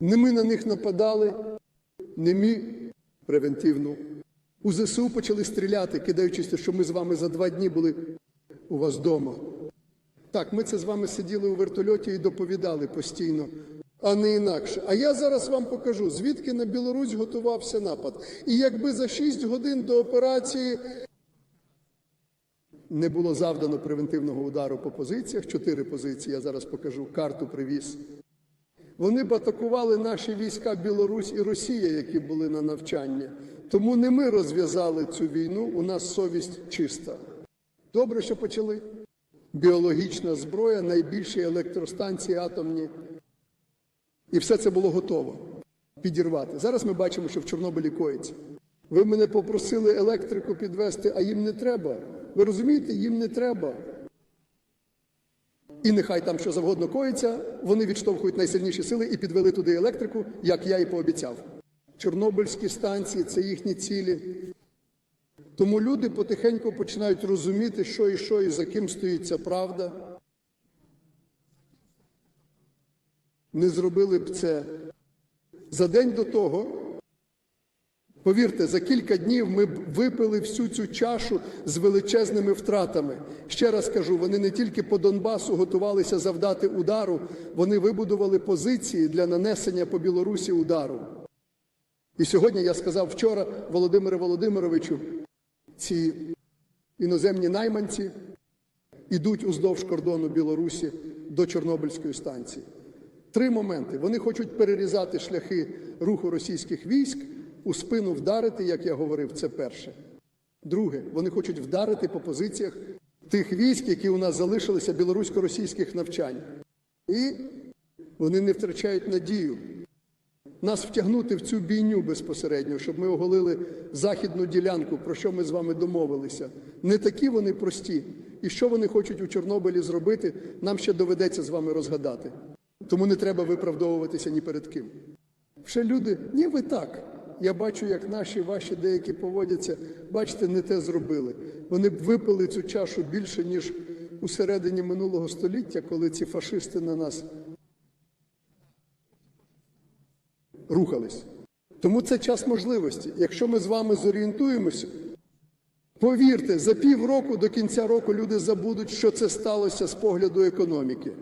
Не ми на них нападали, не ми превентивно. У ЗСУ почали стріляти, кидаючись, що ми з вами за два дні були у вас вдома. Так, ми це з вами сиділи у вертольоті і доповідали постійно, а не інакше. А я зараз вам покажу, звідки на Білорусь готувався напад. І якби за 6 годин до операції не було завдано превентивного удару по позиціях, чотири позиції, я зараз покажу, карту привіз. Вони б атакували наші війська Білорусь і Росія, які були на навчанні. Тому не ми розв'язали цю війну, у нас совість чиста. Добре, що почали. Біологічна зброя, найбільші електростанції атомні. І все це було готово підірвати. Зараз ми бачимо, що в Чорнобилі коїться. Ви мене попросили електрику підвести, а їм не треба. Ви розумієте, їм не треба. І нехай там що завгодно коїться, вони відштовхують найсильніші сили і підвели туди електрику, як я і пообіцяв. Чорнобильські станції це їхні цілі. Тому люди потихеньку починають розуміти, що і що, і за ким стоїть ця правда. Не зробили б це за день до того. Повірте, за кілька днів ми випили всю цю чашу з величезними втратами. Ще раз кажу, вони не тільки по Донбасу готувалися завдати удару, вони вибудували позиції для нанесення по Білорусі удару. І сьогодні я сказав вчора Володимире Володимировичу, ці іноземні найманці ідуть уздовж кордону Білорусі до Чорнобильської станції. Три моменти. Вони хочуть перерізати шляхи руху російських військ, у спину вдарити, як я говорив, це перше. Друге, вони хочуть вдарити по позиціях тих військ, які у нас залишилися білорусько-російських навчань. І вони не втрачають надію нас втягнути в цю бійню безпосередньо, щоб ми оголили західну ділянку, про що ми з вами домовилися. Не такі вони прості. І що вони хочуть у Чорнобилі зробити, нам ще доведеться з вами розгадати. Тому не треба виправдовуватися ні перед ким. Ще люди, ні, ви так. Я бачу, як наші ваші деякі поводяться. Бачите, не те зробили. Вони б випили цю чашу більше, ніж у середині минулого століття, коли ці фашисти на нас рухались. Тому це час можливості. Якщо ми з вами зорієнтуємося, повірте, за півроку до кінця року люди забудуть, що це сталося з погляду економіки.